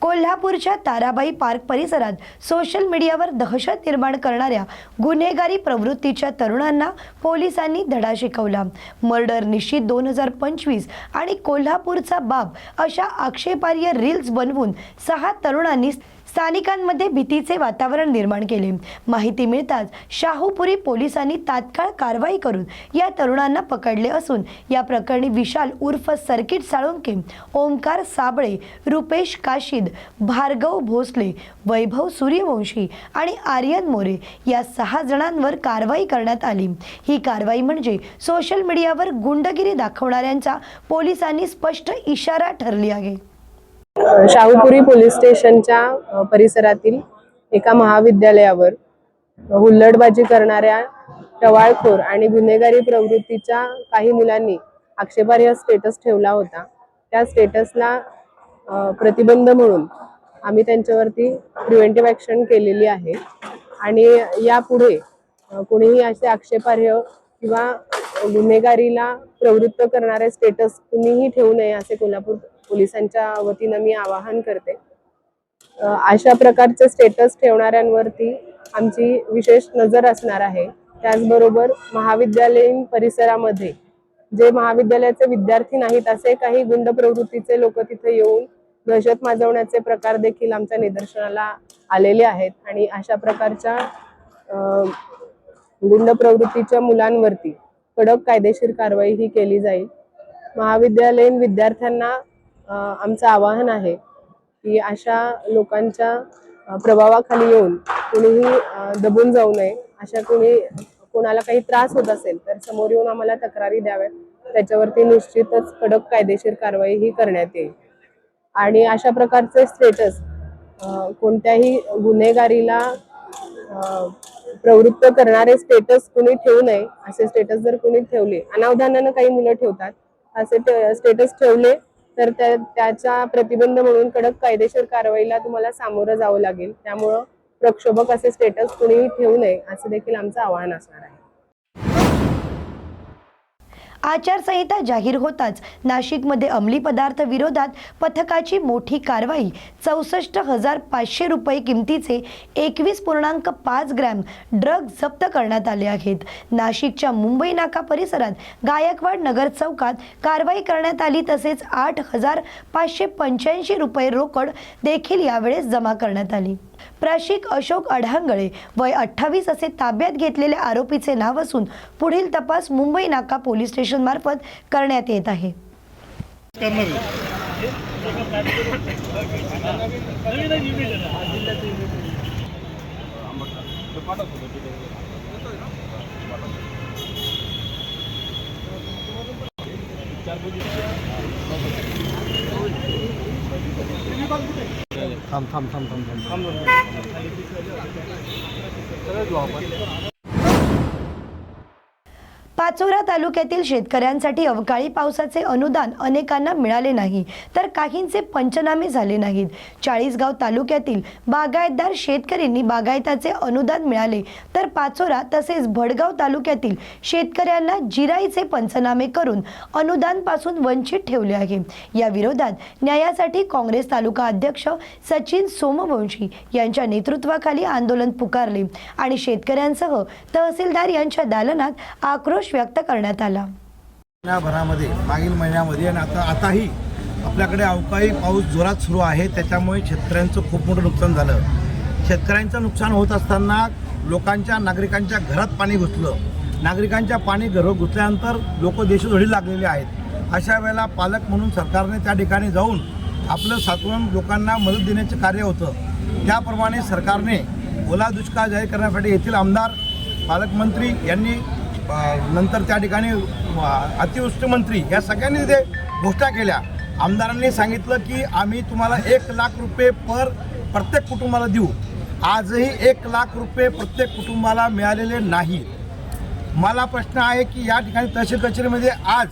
कोल्हापूरच्या ताराबाई पार्क परिसरात सोशल मीडियावर दहशत निर्माण करणाऱ्या गुन्हेगारी प्रवृत्तीच्या तरुणांना पोलिसांनी धडा शिकवला. मर्डर निश्चित दोन हजार पंचवीस आणि कोल्हापूरचा बाब अशा आक्षेपार्ह रील्स बनवून सहा तरुणांनी स्थानिकांमध्ये भीतीचे वातावरण निर्माण केले. माहिती मिळताच शाहूपुरी पोलिसांनी तात्काळ कारवाई करून या तरुणांना पकडले असून या प्रकरणी विशाल उर्फ सर्किट साळुंके ओमकार साबळे रुपेश काशीद भार्गव भोसले वैभव सूर्यवंशी आणि आर्यन मोरे या सहा जणांवर कारवाई करण्यात आली. ही कारवाई म्हणजे सोशल मीडियावर गुंडगिरी दाखवणाऱ्यांचा पोलिसांनी स्पष्ट इशारा ठरली आहे. शाहूपुरी पोलीस स्टेशनच्या परिसरातील एका महाविद्यालयावर हुल्लडबाजी करणाऱ्या टवाळखोर आणि गुन्हेगारी प्रवृत्तीच्या काही मुलांनी आक्षेपार्ह स्टेटस ठेवला होता. त्या स्टेटसला प्रतिबंध म्हणून आम्ही त्यांच्यावरती प्रिव्हेंटिव्ह ॲक्शन केलेली आहे. आणि यापुढे कुणीही कोणीही असे आक्षेपार्ह किंवा गुन्हेगारीला प्रवृत्त करणारे स्टेटस कुणीही ठेवू नये असे कोल्हापूर पोलिसांच्या वतीनं मी आवाहन करते. अशा प्रकारचे स्टेटस ठेवणाऱ्यांवरती आमची विशेष नजर असणार आहे. त्याचबरोबर महाविद्यालयीन परिसरामध्ये जे महाविद्यालयाचे विद्यार्थी नाहीत असे काही गुंड प्रवृत्तीचे लोक तिथे येऊन दहशत माजवण्याचे प्रकार देखील आमच्या निदर्शनाला आलेले आहेत आणि अशा प्रकारच्या अ, गुंड प्रवृत्तीच्या मुलांवरती कडक कायदेशीर कारवाई ही केली जाईल. महाविद्यालयीन विद्यार्थ्यांना आमचं आवाहन आहे की अशा लोकांच्या प्रभावाखाली येऊन कुणीही दबून जाऊ नये. अशा कुणी कोणाला काही त्रास होत असेल तर समोर येऊन आम्हाला तक्रारी द्याव्यात. त्याच्यावरती निश्चितच कडक कायदेशीर कारवाई ही करण्यात येईल. आणि अशा प्रकारचे स्टेटस कोणत्याही गुन्हेगारीला प्रवृत्त करणारे स्टेटस कुणी ठेवू नये असे स्टेटस जर कुणी ठेवले अनावधानानं काही मुलं ठेवतात असे स्टेटस ठेवले तर त्याचा प्रतिबंध म्हणून कडक कायदेशीर कारवाईला तुम्हाला सामोरं जावं लागेल. त्यामुळं प्रक्षोभक असे स्टेटस कुणीही ठेवू नये असं देखील आमचं आवाहन असणार आहे. आचारसंहिता जाहीर होताच नाशिकमध्ये अंमली पदार्थ विरोधात पथकाची मोठी कारवाई. चौसष्ट हजार पाचशे रुपये किमतीचे एकवीस पूर्णांक पाच ग्रॅम ड्रग जप्त करण्यात आले आहेत. नाशिकच्या मुंबई नाका परिसरात गायकवाड नगर चौकात कारवाई करण्यात आली तसेच आठ हजार पाचशे पंच्याऐंशी रुपये रोकड देखील यावेळेस जमा करण्यात आली. प्राशिक अशोक अढांगळे वय अठ्ठावीस असे ताब्यात घेतलेल्या आरोपीचे नाव असून पुढील तपास मुंबई नाका पोलीस स्टेशन मार्फत करण्यात येत आहे. थांब थांब थांब थांब थांब. पाचोरा तालुक्यातील शेतकऱ्यांसाठी अवकाळी पावसाचे अनुदान अनेकांना मिळाले नाही तर काहींचे पंचनामे झाले नाहीत. चाळीसगाव तालुक्यातील बागायतदार शेतकऱ्यांनी बागायताचे अनुदान मिळाले तर पाचोरा तसेच भडगाव तालुक्यातील शेतकऱ्यांना जिराईचे पंचनामे करून अनुदानपासून वंचित ठेवले आहे. या विरोधात न्यायासाठी काँग्रेस तालुका अध्यक्ष सचिन सोमवंशी यांच्या नेतृत्वाखाली आंदोलन पुकारले आणि शेतकऱ्यांसह तहसीलदार यांच्या दालनात आक्रोश व्यक्त करण्यात आला. महिन्याभरामध्ये मागील महिन्यामध्ये आणि आता आताही आपल्याकडे अवकाळी पाऊस जोरात सुरू आहे. त्याच्यामुळे शेतकऱ्यांचं खूप मोठं नुकसान झालं. शेतकऱ्यांचं नुकसान होत असताना लोकांच्या नागरिकांच्या घरात पाणी घुसलं. नागरिकांच्या पाणी घर घुसल्यानंतर लोक देशोधडी लागलेले आहेत. अशा वेळेला पालक म्हणून सरकारने त्या ठिकाणी जाऊन आपलं सातवण लोकांना मदत देण्याचं कार्य होतं. त्याप्रमाणे सरकारने ओला दुष्काळ जाहीर करण्यासाठी येथील आमदार पालकमंत्री यांनी नंतर त्या ठिकाणी अतिवृष्टी मंत्री या सगळ्यांनी ते घोषणा केल्या. आमदारांनी सांगितलं की आम्ही तुम्हाला एक लाख रुपये पर प्रत्येक कुटुंबाला देऊ. आजही एक लाख रुपये प्रत्येक कुटुंबाला मिळालेले नाही. मला प्रश्न आहे की या ठिकाणी तहसील कचेरीमध्ये आज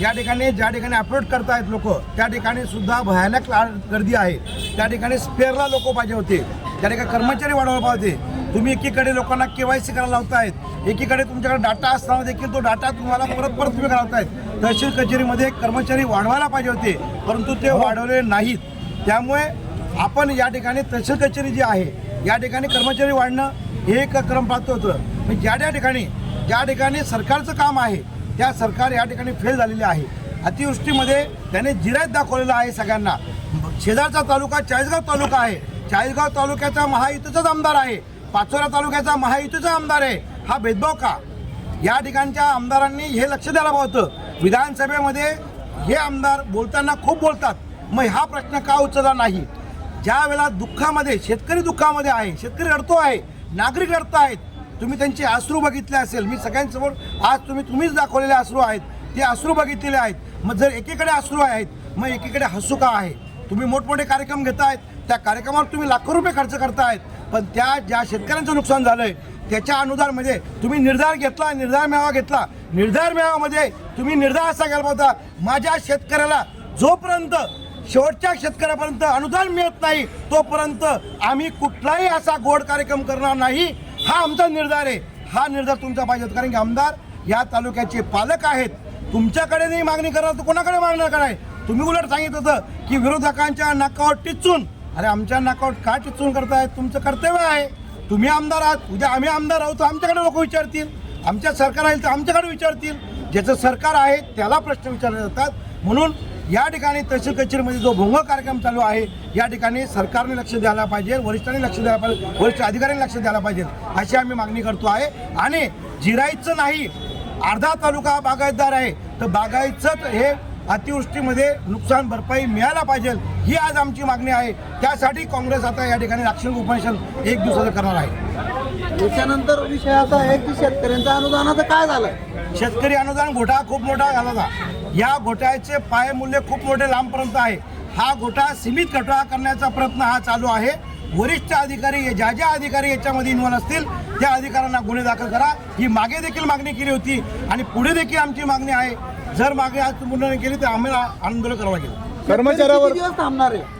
या ठिकाणी ज्या ठिकाणी अपलोड करतायत लोक त्या ठिकाणी सुद्धा भयानक ला- गर्दी आहे. त्या ठिकाणी स्पेअरला लोक पाहिजे होते. त्या ठिकाणी कर्मचारी वाढवायला पाहिजे तुम्ही एकीकडे लोकांना केवायसी करायला लावतायत एकीकडे तुमच्याकडे डाटा असताना देखील तो डाटा तुम्हाला परत परत तुम्ही घालतायत तहसील कचेरीमध्ये कर्मचारी वाढवायला पाहिजे होते परंतु ते वाढवले नाहीत. त्यामुळे आपण या ठिकाणी तहसील कचेरी जी आहे या ठिकाणी कर्मचारी वाढणं हे एक क्रम प्राप्त होतं. ज्या ज्या ठिकाणी ज्या ठिकाणी सरकारचं काम आहे त्या सरकार या ठिकाणी फेल झालेले आहे. अतिवृष्टीमध्ये त्याने जिरायत दाखवलेला आहे सगळ्यांना. शेजारचा तालुका चाळीसगाव तालुका आहे. चाळीसगाव तालुक्याचा महायुतीचाच आमदार आहे. पाचोरा तालुक्याचा महायुतीचा आमदार आहे. हा भेदभाव का? या ठिकाणच्या आमदारांनी हे लक्ष द्यायला हवं होतं. विधानसभेमध्ये हे आमदार बोलताना खूप बोलतात. मग हा प्रश्न का उचलला नाही? ज्या वेळेला दुःखामध्ये शेतकरी दुःखामध्ये आहे शेतकरी रडतो आहे नागरिक रडत आहेत तुम्ही त्यांचे अश्रू बघितले असेल. मी सगळ्यांसमोर आज तुम्ही तुम्हीच दाखवलेले अश्रू आहेत. ते अश्रू बघितलेले आहेत. मग जर एकीकडे अश्रू आहेत मग एकीकडे हसू का आहे? तुम्ही मोठमोठे कार्यक्रम घेतायत त्या कार्यक्रमावर तुम्ही लाखो रुपये खर्च करतायत पण त्या ज्या शेतकऱ्यांचं नुकसान झालंय त्याच्या अनुदानमध्ये तुम्ही निर्धार घेतला निर्धार मेळावा घेतला. निर्धार मेळाव्यामध्ये तुम्ही निर्धार असा घ्यायला होता माझ्या शेतकऱ्याला जोपर्यंत शेवटच्या शेतकऱ्यापर्यंत अनुदान मिळत नाही तोपर्यंत आम्ही कुठलाही असा गोड कार्यक्रम करणार नाही. हा आमचा निर्धार आहे. हा निर्धार तुमचा पाहिजे कारण की आमदार या तालुक्याचे पालक आहेत. तुमच्याकडे नाही मागणी करणार तर कोणाकडे मागणार काय तुम्ही उलट सांगितलं होतं की विरोधकांच्या नाकावर टिचून. अरे आमच्या नाकावर का टिचून करताय? तुमचं कर्तव्य आहे. तुम्ही आमदार आहात. उद्या आम्ही आमदार आहोत तर आमच्याकडे लोक विचारतील. आमच्या सरकार आहे तर आमच्याकडे विचारतील. ज्याचं सरकार आहे त्याला प्रश्न विचारले जातात. म्हणून या ठिकाणी तहसील कचेरीमध्ये जो भोंग कार्यक्रम चालू आहे या ठिकाणी सरकारने लक्ष द्यायला पाहिजे वरिष्ठांनी लक्ष द्यायला पाहिजे वरिष्ठ अधिकाऱ्यांनी लक्ष द्यायला पाहिजे. अशी आम्ही मागणी करतो आहे. आणि जिरायचं नाही अर्धा तालुका बागायतदार आहे. तर बागायतच हे अतिवृष्टीमध्ये नुकसान भरपाई मिळायला पाहिजे ही आज आमची मागणी आहे. त्यासाठी काँग्रेस आता या ठिकाणी राक्षण उपोषण एक दिवसाचं करणार आहे. त्याच्यानंतर विषय असा आहे की शेतकऱ्यांचं अनुदानाचं काय झालं? शेतकरी अनुदान घोटाळा खूप मोठा झाला या घोटाळ्याचे पायमूल्य खूप मोठे लांबपर्यंत आहे. हा घोटाळा सीमित घोटाळा करण्याचा प्रयत्न हा चालू आहे. वरिष्ठ अधिकारी ज्या ज्या अधिकारी याच्यामध्ये इन्व्हॉल्व असतील त्या अधिकाऱ्यांना गुन्हे दाखल करा. ही मागे देखील मागणी केली होती आणि पुढे देखील आमची मागणी आहे. जर मागे आज पूर्ण नाही केली तर आम्हाला आंदोलन करावं लागेल कर्मचाऱ्यावर दिवस थांबणार आहे?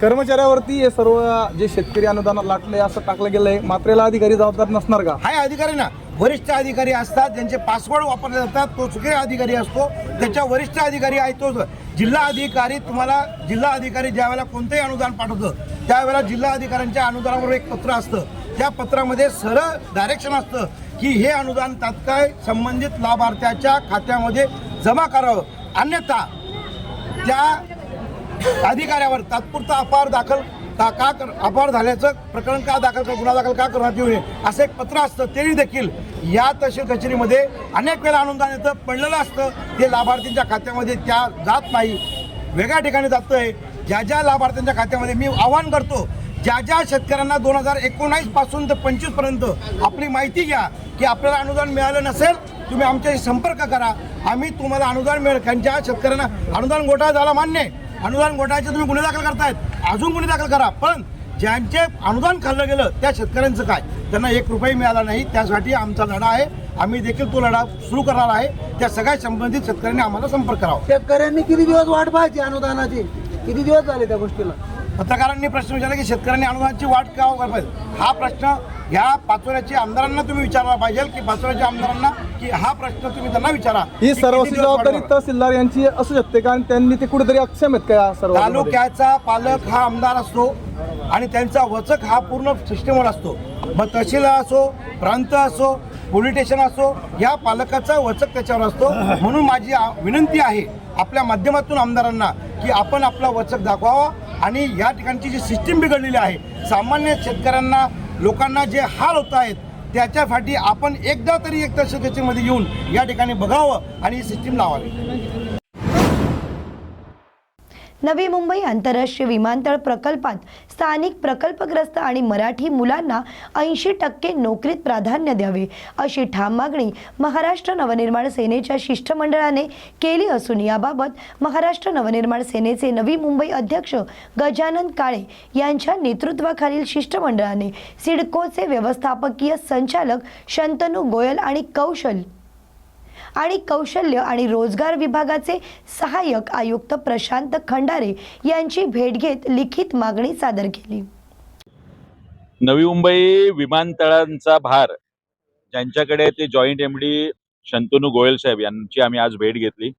कर्मचाऱ्यावरती हे सर्व जे शेतकरी अनुदान लाटले असं टाकलं गेलंय. मात्र याला अधिकारी जबाबदार नसणार का? हाय अधिकारी ना. वरिष्ठ अधिकारी असतात ज्यांचे पासवर्ड वापरले जातात तो सुखे अधिकारी असतो. त्याच्या वरिष्ठ अधिकारी आहे तो. जिल्हा अधिकारी तुम्हाला जिल्हा अधिकारी ज्या वेळेला कोणतंही अनुदान पाठवतं त्यावेळेला जिल्हा अधिकाऱ्यांच्या अनुदानावर एक पत्र असतं. त्या पत्रामध्ये सरळ डायरेक्शन असतं की हे अनुदान तात्काळ संबंधित लाभार्थ्याच्या खात्यामध्ये जमा करावं. अन्यथा त्या अधिकाऱ्यावर तात्पुरता अपहार दाखल का का कर अपहार झाल्याचं प्रकरण का दाखल कर गुन्हा दाखल का करण्यात येऊ नये? असं एक पत्र असतं तेही देखील या तहसील कचेरीमध्ये अनेक वेळा अनुदान येतं पडलेलं असतं. ते लाभार्थींच्या खात्यामध्ये त्या जात नाही. वेगळ्या ठिकाणी जातंय. ज्या ज्या लाभार्थ्यांच्या खात्यामध्ये मी आवाहन करतो ज्या ज्या शेतकऱ्यांना दोन हजार एकोणावीसपासून ते पंचवीसपर्यंत आपली माहिती घ्या की आपल्याला अनुदान मिळालं नसेल तुम्ही आमच्याशी संपर्क करा. आम्ही तुम्हाला अनुदान मिळेल. कारण ज्या शेतकऱ्यांना अनुदान घोटाळा झाला मान्य आहे. अनुदान घोटाळ्याचे तुम्ही गुन्हे दाखल करतायत. अजून गुन्हे दाखल करा. पण ज्यांचे अनुदान खाल्लं गेलं त्या शेतकऱ्यांचं काय? त्यांना एक रुपये मिळाला नाही. त्यासाठी आमचा लढा आहे. आम्ही देखील तो लढा सुरू करणार आहे. त्या सगळ्या संबंधित शेतकऱ्यांनी आम्हाला संपर्क करावा. शेतकऱ्यांनी किती दिवस वाट पाहायची अनुदानाची? किती दिवस झाले त्या गोष्टीला? पत्रकारांनी प्रश्न विचारला की शेतकऱ्यांनी अनुदानाची वाट का करायला पाहिजे? हा प्रश्न ह्या पाचोऱ्याच्या आमदारांना तुम्ही विचारला पाहिजे की पाचोऱ्याच्या आमदारांना की हा प्रश्न तुम्ही त्यांना विचारा. ही दिवस जबाबदारी? तहसीलदार यांची असू शकते कारण त्यांनी ते कुठेतरी अक्षम आहेत का सर्व? तालुक्याचा पालक हा आमदार असतो आणि त्यांचा वचक हा पूर्ण सिस्टमवर असतो. मग तहसील असो प्रांत असो पोलीस स्टेशन असो या पालकाचा वचक त्याच्यावर असतो. म्हणून माझी विनंती आहे आपल्या माध्यमातून आमदारांना की आपण आपला वचक दाखवावा. आणि या ठिकाणची जी सिस्टीम बिघडलेली आहे सामान्य शेतकऱ्यांना लोकांना जे हाल होत आहेत त्याच्यासाठी आपण एकदा तरी एक दशकतेमध्ये येऊन या ठिकाणी बघावं आणि ही सिस्टीम लावावी. नवी मुंबई आंतरराष्ट्रीय विमानतळ प्रकल्पात स्थानिक प्रकल्पग्रस्त आणि मराठी मुलांना ऐंशी टक्के नोकरीत प्राधान्य द्यावे अशी ठाम मागणी महाराष्ट्र नवनिर्माण सेनेच्या शिष्टमंडळाने केली असून याबाबत महाराष्ट्र नवनिर्माण सेनेचे नवी मुंबई अध्यक्ष गजानन काळे यांच्या नेतृत्वाखालील शिष्टमंडळाने सिडकोचे व्यवस्थापकीय संचालक शंतनू गोयल आणि कौशल आणि कौशल्य आणि रोजगार विभागाचे सहाय्यक आयुक्त प्रशांत खंडारे यांची भेट घेत लिखित मागणी सादर केली. नवी मुंबई विमानतळांचा भार. ज्यांच्याकडे ते joint M D Shantanu Goyal साहेब यांची आम्ही आज भेट घेतली.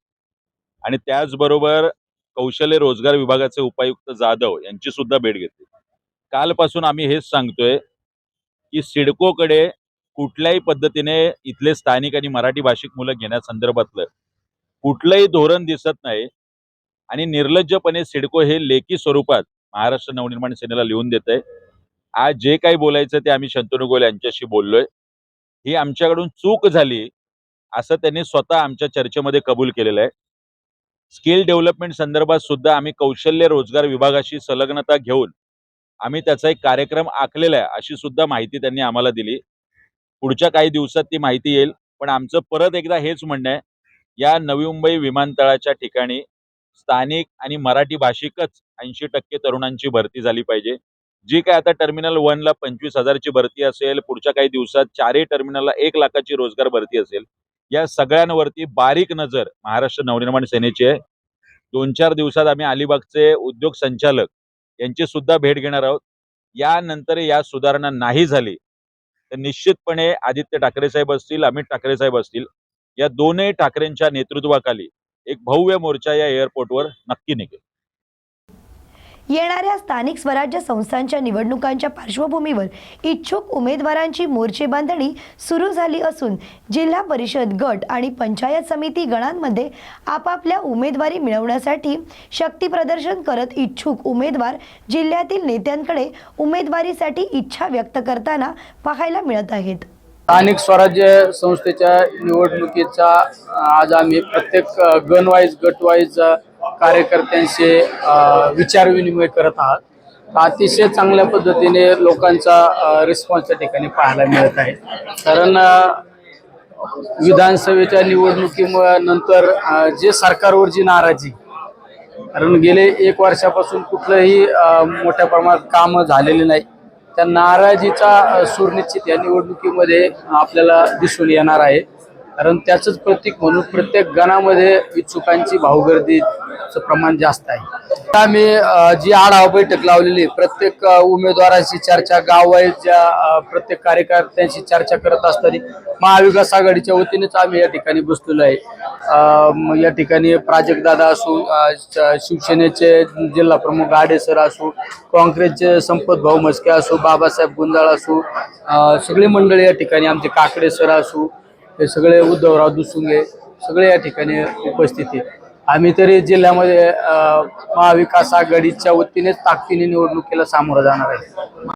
आणि त्याचबरोबर कौशल्य रोजगार विभागाचे उपायुक्त जाधव यांची सुद्धा भेट घेतली. कालपासून आम्ही हेच सांगतोय की सिडकोकडे कुठल्याही पद्धतीने इथले स्थानिक आणि मराठी भाषिक मुलं घेण्यासंदर्भातलं कुठलंही धोरण दिसत नाही. आणि निर्लज्जपणे सिडको हे लेखी स्वरूपात महाराष्ट्र नवनिर्माण सेनेला लिहून देत आहे आज जे काही बोलायचं ते आम्ही शंतनू गोयल यांच्याशी बोललोय. ही आमच्याकडून चूक झाली असं त्यांनी स्वतः आमच्या चर्चेमध्ये कबूल केलेलं आहे. स्किल डेव्हलपमेंट संदर्भात सुद्धा आम्ही कौशल्य रोजगार विभागाशी संलग्नता घेऊन आम्ही त्याचा एक कार्यक्रम आखलेला आहे अशी सुद्धा माहिती त्यांनी आम्हाला दिली. पुढच्या काही दिवसात ती माहिती येईल. पण आमचं परत एकदा हेच म्हणणं आहे या नवी मुंबई विमानतळाच्या ठिकाणी स्थानिक आणि मराठी भाषिकच ऐंशी टक्के तरुणांची भरती झाली पाहिजे. जी काय आता टर्मिनल वनला पंचवीस हजारची भरती असेल पुढच्या काही दिवसात चारही टर्मिनलला एक लाखाची रोजगार भरती असेल या सगळ्यांवरती बारीक नजर महाराष्ट्र नवनिर्माण सेनेची आहे. दोन चार दिवसात आम्ही अलिबागचे उद्योग संचालक यांची सुद्धा भेट घेणार आहोत. यानंतर या सुधारणा नाही झाली तर निश्चितपणे आदित्य ठाकरे साहेब असतील अमित ठाकरे साहेब असतील या दोनही ठाकरेंच्या नेतृत्वाखाली एक भव्य मोर्चा या एअरपोर्टवर नक्की निघेल. येणाऱ्या स्थानिक स्वराज्य संस्थांच्या निवडणुकांच्या पार्श्वभूमीवर इच्छुक उमेदवारांची मोर्चे बांधणी सुरू झाली असून जिल्हा परिषद गट आणि पंचायत समिती गणांमध्ये आपापल्या उमेदवारी मिळवण्यासाठी शक्ती प्रदर्शन करत इच्छुक उमेदवार जिल्ह्यातील नेत्यांकडे उमेदवारीसाठी इच्छा व्यक्त करताना पाहायला मिळत आहेत. स्थानिक स्वराज्य संस्थेच्या निवडणुकीचा आज आम्ही प्रत्येक गटवाईज कार्यकर्त्यांशी विचारविनिमय करत आहात. अतिशय चांगल्या पद्धतीने लोकांचा रिस्पॉन्स त्या ठिकाणी पाहायला मिळत आहे. कारण विधानसभेच्या निवडणुकीनंतर नंतर जे सरकारवर जी नाराजी कारण गेले एक वर्षापासून कुठलंही मोठ्या प्रमाणात कामं झालेले नाही. त्या नाराजीचा सुनिश्चित या निवडणुकीमध्ये आपल्याला दिसून येणार आहे. कारण त्याचंच प्रतीक म्हणून प्रत्येक गणामध्ये इच्छुकांची भाऊगर्दीचं प्रमाण जास्त आहे. आम्ही जी आढावा बैठक लावलेली आहे, प्रत्येक उमेदवारांशी चर्चा गाववाईज ज्या प्रत्येक कार्यकर्त्यांशी चर्चा करत असताना महाविकास आघाडीच्या वतीनेच आम्ही या ठिकाणी बसलेलो आहे. या ठिकाणी प्राजक्तदादा असू शिवसेनेचे जिल्हा प्रमुख आडे सर असो काँग्रेसचे संपत भाऊ मस्के असो बाबासाहेब गुंजाळ असो सगळी मंडळी या ठिकाणी आमचे काकडे सर असो हे सगळे उद्धवराव दुसुंगे सगळे या ठिकाणी उपस्थित आम्ही तरी जिल्ह्यामध्ये अ, महाविकास आघाडीच्या वतीने ताकदीने निवडणुकीला सामोरं जाणार आहे.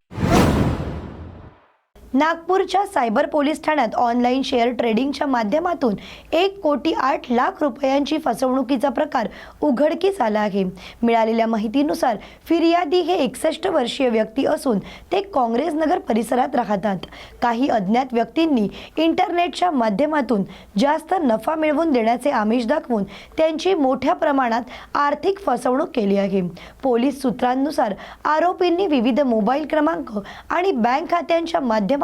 नागपूरच्या सायबर पोलीस ठाण्यात ऑनलाईन शेअर ट्रेडिंगच्या माध्यमातून एक कोटी आठ लाख रुपयांची फसवणुकीचा प्रकार उघडकीस आला आहे. मिळालेल्या माहितीनुसार फिर्यादी हे एकसष्ट वर्षीय व्यक्ती असून ते काँग्रेस नगर परिसरात राहतात. काही अज्ञात व्यक्तींनी इंटरनेटच्या माध्यमातून जास्त नफा मिळवून देण्याचे आमिष दाखवून त्यांची मोठ्या प्रमाणात आर्थिक फसवणूक केली आहे. पोलीस सूत्रांनुसार आरोपींनी विविध मोबाईल क्रमांक आणि बँक खात्यांच्या माध्यमातून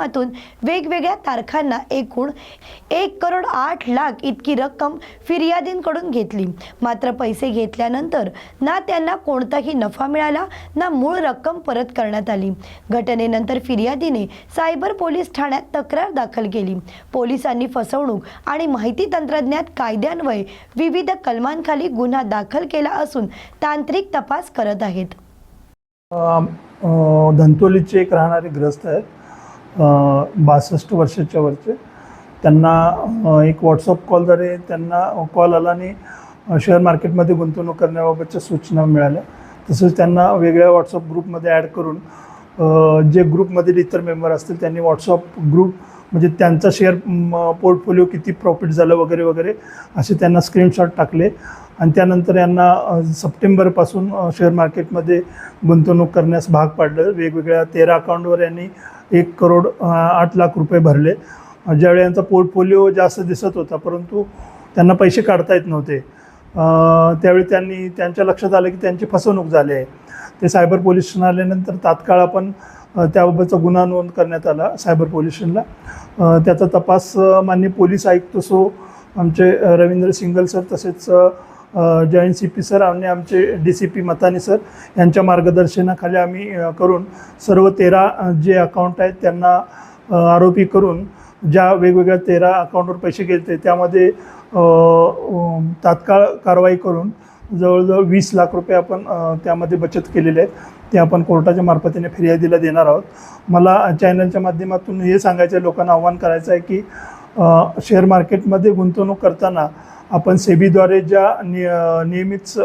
वेगवेगळ्या तारखांना एकूण एक करोड आठ लाख इतकी रक्कम फिर्यादींकडून घेतली. मात्र पैसे घेतल्यानंतर ना त्यांना कोणताही नफा मिळाला ना मूळ रक्कम परत करण्यात आली. घटनेनंतर फिर्यादीने सायबर पोलीस ठाण्यात तक्रार दाखल केली. पोलिसांनी फसवणूक आणि माहिती तंत्रज्ञान कायद्यान्वये विविध कलमांखाली गुन्हा दाखल केला असून तांत्रिक तपास करत आहेत. धंतोलीचे एक राहणारे ग्रस्त आहेत. बासष्ट वर्षाच्या वरचे. त्यांना एक व्हॉट्सअप कॉलद्वारे त्यांना कॉल आला आणि शेअर मार्केटमध्ये गुंतवणूक करण्याबाबतच्या सूचना मिळाल्या. तसंच त्यांना वेगळ्या व्हॉट्सअप ग्रुपमध्ये ॲड करून जे ग्रुपमधील इतर मेंबर असतील त्यांनी व्हॉट्सअप ग्रुप म्हणजे त्यांचा शेअर पोर्टफोलिओ किती प्रॉफिट झालं वगैरे वगैरे असे त्यांना स्क्रीनशॉट टाकले. आणि त्यानंतर यांना सप्टेंबरपासून शेअर मार्केटमध्ये गुंतवणूक करण्यास भाग पाडलं. वेगवेगळ्या तेरा अकाउंटवर यांनी एक करोड आठ लाख रुपये भरले. ज्यावेळी यांचा पोर्टफोलिओ जास्त दिसत होता परंतु त्यांना पैसे काढता येत नव्हते. त्यावेळी त्यांनी त्यांच्या लक्षात आलं की त्यांची फसवणूक झाली आहे. ते सायबर पोलीस स्टेशन आल्यानंतर तात्काळ आपण त्याबाबतचा गुन्हा नोंद करण्यात आला सायबर पोल्युशनला त्याचा तपास मान्य पोलीस आयुक्त सो आमचे रवींद्र सिंगल सर तसेच जॉईंट सी पी सर आणि आमचे D C P Matani sir यांच्या मार्गदर्शनाखाली आम्ही करून सर्व तेरा जे अकाउंट आहेत त्यांना आरोपी करून ज्या वेगवेगळ्या तेरा अकाउंटवर पैसे गेले त्यामध्ये तात्काळ कारवाई करून जवळजवळ वीस लाख रुपये आपण त्यामध्ये बचत केलेले आहेत. ते आपण कोर्टाच्या मार्फतीने फिर्यादीला देणार आहोत. मला चॅनलच्या माध्यमातून हे सांगायचं आहे लोकांना आव्हान करायचं आहे की शेअर मार्केटमध्ये गुंतवणूक करताना आपण सेबीद्वारे ज्या नि नियमित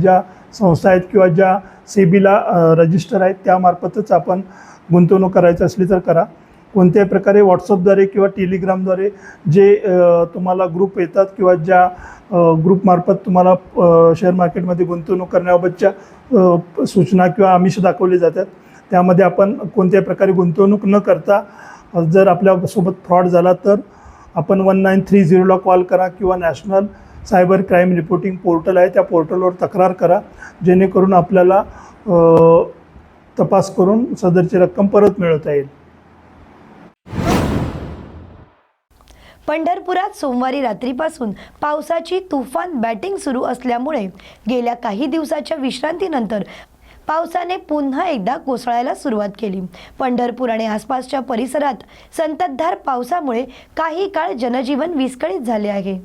ज्या संस्था आहेत किंवा ज्या सेबीला रजिस्टर आहेत त्यामार्फतच आपण गुंतवणूक करायची असली तर करा. कोणत्याही प्रकारे व्हॉट्सअपद्वारे किंवा टेलिग्रामद्वारे जे तुम्हाला ग्रुप येतात किंवा ज्या ग्रुपमार्फत तुम्हाला शेअर मार्केटमध्ये गुंतवणूक करण्याबाबतच्या सूचना किंवा आमिष दाखवले जातात. त्यामध्ये आपण कोणत्याही प्रकारे गुंतवणूक न करता जर आपल्यासोबत फ्रॉड झाला तर आपण वन नाईन थ्री झिरोला कॉल करा किंवा national cyber crime reporting portal आहे त्या पोर्टलवर तक्रार करा. जेणेकरून आपल्याला तपास करून सदरची रक्कम परत मिळवता येईल. पंढरपुरात सोमवारी रात्रीपासून पावसाची तुफान बॅटिंग सुरू असल्यामुळे गेल्या काही दिवसाच्या विश्रांतीनंतर पावसाने पुन्हा एकदा कोसळायला सुरुवात केली. पंढरपूर आणि आसपासच्या परिसरात संततधार पावसामुळे काही काळ जनजीवन विस्कळीत झाले आहे.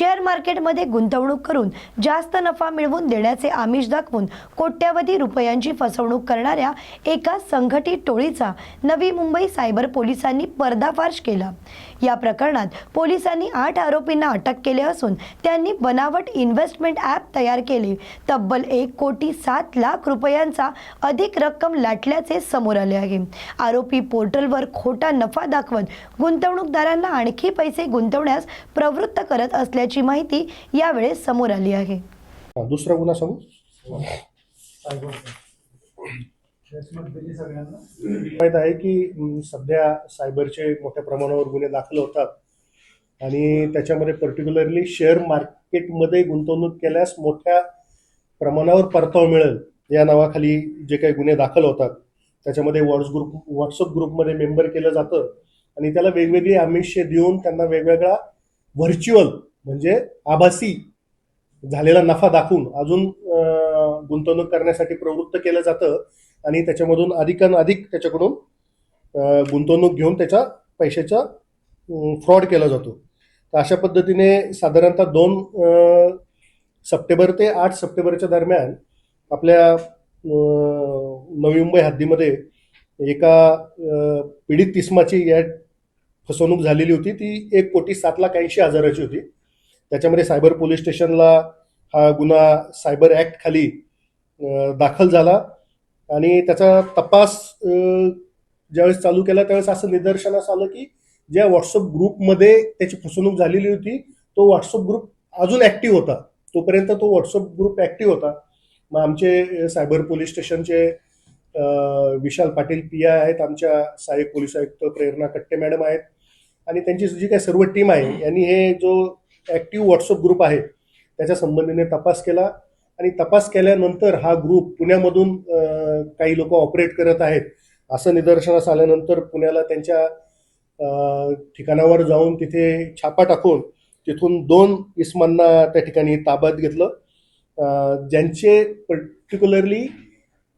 शेअर मार्केटमध्ये गुंतवणूक करून जास्त नफा मिळवून देण्याचे आमिष दाखवून कोट्यवधी रुपयांची फसवणूक करणाऱ्या एका संघटित टोळीचा नवी मुंबई सायबर पोलिसांनी पर्दाफाश केला. या प्रकरणात पोलिसांनी आठ आरोपींना अटक केले असून त्यांनी बनावट इन्व्हेस्टमेंट ॲप तयार केले. तब्बल एक कोटी सात लाख रुपयांचा अधिक रक्कम लाटल्याचे समोर आले आहे. आरोपी पोर्टलवर खोटा नफा दाखवत गुंतवणूकदारांना आणखी पैसे गुंतवण्यास प्रवृत्त करत असल्याचे माहिती यावेळेस समोर आली आहे. हा, दुसरा गुन्हा सांगू माहीत आहे की सध्या सायबरचे मोठ्या प्रमाणावर गुन्हे दाखल होतात. आणि त्याच्यामध्ये पर्टिक्युलरली शेअर मार्केटमध्ये गुंतवणूक केल्यास मोठ्या प्रमाणावर परतावा मिळेल या नावाखाली जे काही गुन्हे दाखल होतात. त्याच्यामध्ये व्हॉट्स ग्रुप व्हॉट्सअप ग्रुपमध्ये मेंबर केलं जातं. आणि त्याला वेगवेगळी आमिषे देऊन त्यांना वेगवेगळा व्हर्च्युअल म्हणजे आभासी झालेला नफा दाखवून अजून गुंतवणूक करण्यासाठी प्रवृत्त केलं जातं आणि त्याच्यामधून अधिकान अधिक त्याच्याकडून गुंतवणूक घेऊन त्याच्या पैशाचा फ्रॉड केला जातो. तर अशा पद्धतीने साधारणतः दोन सप्टेंबर ते आठ सप्टेंबरच्या दरम्यान आपल्या नवी मुंबई हद्दीमध्ये एका पीडित तिस्माची या फसवणूक झालेली होती. ती एक कोटी सात लाख ऐंशी हजाराची होती. त्याच्यामध्ये सायबर पोलीस स्टेशनला हा गुन्हा सायबर ॲक्ट खाली दाखल झाला. आणि त्याचा तपास ज्यावेळेस चालू केला त्यावेळेस असं निदर्शनास आलं की ज्या व्हॉट्सअप ग्रुपमध्ये त्याची फसवणूक झालेली होती तो व्हॉट्सअप ग्रुप अजून ॲक्टिव्ह होता. तोपर्यंत तो व्हॉट्सअप ग्रुप ॲक्टिव्ह होता. मग आमचे सायबर पोलीस स्टेशनचे विशाल पाटील पी आय आहेत आमच्या सहाय्यक पोलीस आयुक्त प्रेरणा कट्टे मॅडम आहेत. आणि त्यांची जी काही सर्व टीम आहे यांनी हे जो ॲक्टिव्ह व्हॉट्सअप ग्रुप आहे. त्याच्या संबंधीने तपास केला आणि तपास केल्यानंतर हा ग्रुप पुण्यामधून काही लोक ऑपरेट करत आहेत. असं निदर्शनास आल्यानंतर पुण्याला त्यांच्या ठिकाणावर जाऊन तिथे छापा टाकून तिथून दोन इस्मांना त्या ठिकाणी ताब्यात घेतलं. ज्यांचे पर्टिक्युलरली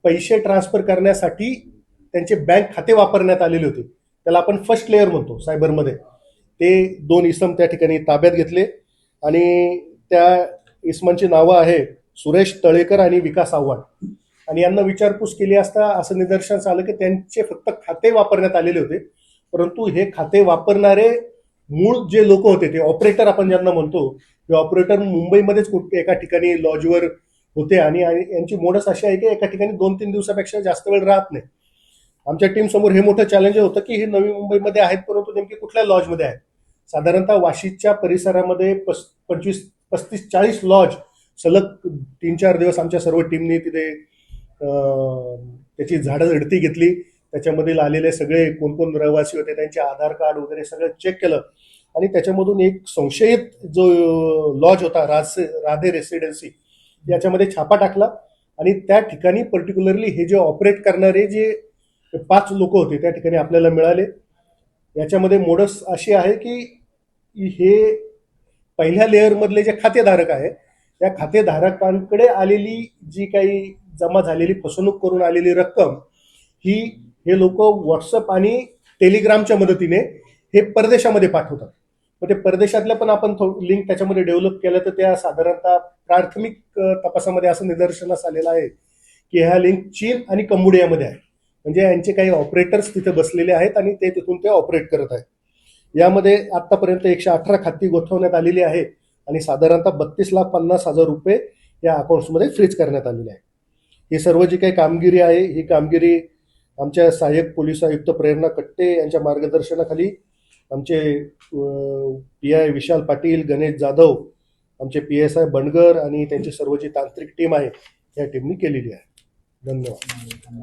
पैसे ट्रान्सफर करण्यासाठी त्यांचे बँक खाते वापरण्यात आलेले होते. त्याला आपण फर्स्ट लेअर म्हणतो सायबरमध्ये ते दोन इसम त्या ठिकाणी ताब्यात घेतले. आणि त्या इसमांची नावं आहे सुरेश तळेकर आणि विकास आव्हाड. आणि यांना विचारपूस केली असता असं निदर्शनास आलं की त्यांचे फक्त खाते वापरण्यात आलेले होते. परंतु हे खाते वापरणारे मूळ जे लोक होते ते ऑपरेटर आपण ज्यांना म्हणतो ते ऑपरेटर मुंबईमध्येच कुठे एका ठिकाणी लॉजवर होते. आणि आणि यांची मोडस अशी आहे की एका ठिकाणी दोन तीन दिवसापेक्षा जास्त वेळ राहत नाही. आमच्या टीम समोर हे मोठं चॅलेंज होतं की हे नवी मुंबईमध्ये आहेत परंतु नेमके कुठल्या लॉजमध्ये आहेत? साधारणतः वाशीच्या परिसरामध्ये पस पंचवीस पस्तीस चाळीस लॉज सलग तीन चार दिवस आमच्या सर्व टीमनी तिथे त्याची झाडं झडती घेतली. त्याच्यामधील आलेले सगळे कोण कोण रहिवासी होते त्यांचे आधार कार्ड वगैरे सगळं चेक केलं. आणि त्याच्यामधून एक संशयित जो लॉज होता रास राधे रेसिडेन्सी याच्यामध्ये छापा टाकला. आणि त्या ठिकाणी पर्टिक्युलरली हे जे ऑपरेट करणारे जे पाच लोक होते त्या ठिकाणी आपल्याला मिळाले. याच्यामध्ये मोडस अशी आहे की हे पहिल्या लेअरमधले जे खातेधारक आहे त्या खातेधारकांकडे आलेली जी काही जमा झालेली फसवणूक करून आलेली रक्कम ही हे लोक व्हॉट्सअप आणि टेलिग्रामच्या मदतीने हे परदेशामध्ये पाठवतात. मग ते परदेशातल्या पण आपण लिंक त्याच्यामध्ये डेव्हलप केलं तर त्या साधारणतः प्राथमिक तपासामध्ये असं निदर्शनास आलेलं आहे की ह्या लिंक चीन आणि कंबोडियामध्ये आहे. म्हणजे यांचे काही ऑपरेटर्स तिथे बसलेले आहेत आणि ते तिथून ते ऑपरेट करत आहेत. यामध्ये आतापर्यंत एकशे अठरा खाती गोठवण्यात आलेली आहे आणि साधारणतः बत्तीस लाख पन्नास हजार रुपये या अकाउंट्समध्ये फ्रीज करण्यात आलेले आहे. ही सर्व जी काही कामगिरी आहे ही कामगिरी आमच्या सहाय्यक पोलीस आयुक्त प्रेरणा कट्टे यांच्या मार्गदर्शनाखाली आमचे पी आय विशाल पाटील गणेश जाधव आमचे पी एस आय बंडगर आणि त्यांची सर्व जी तांत्रिक टीम आहे या टीमनी केलेली आहे. धन्यवाद.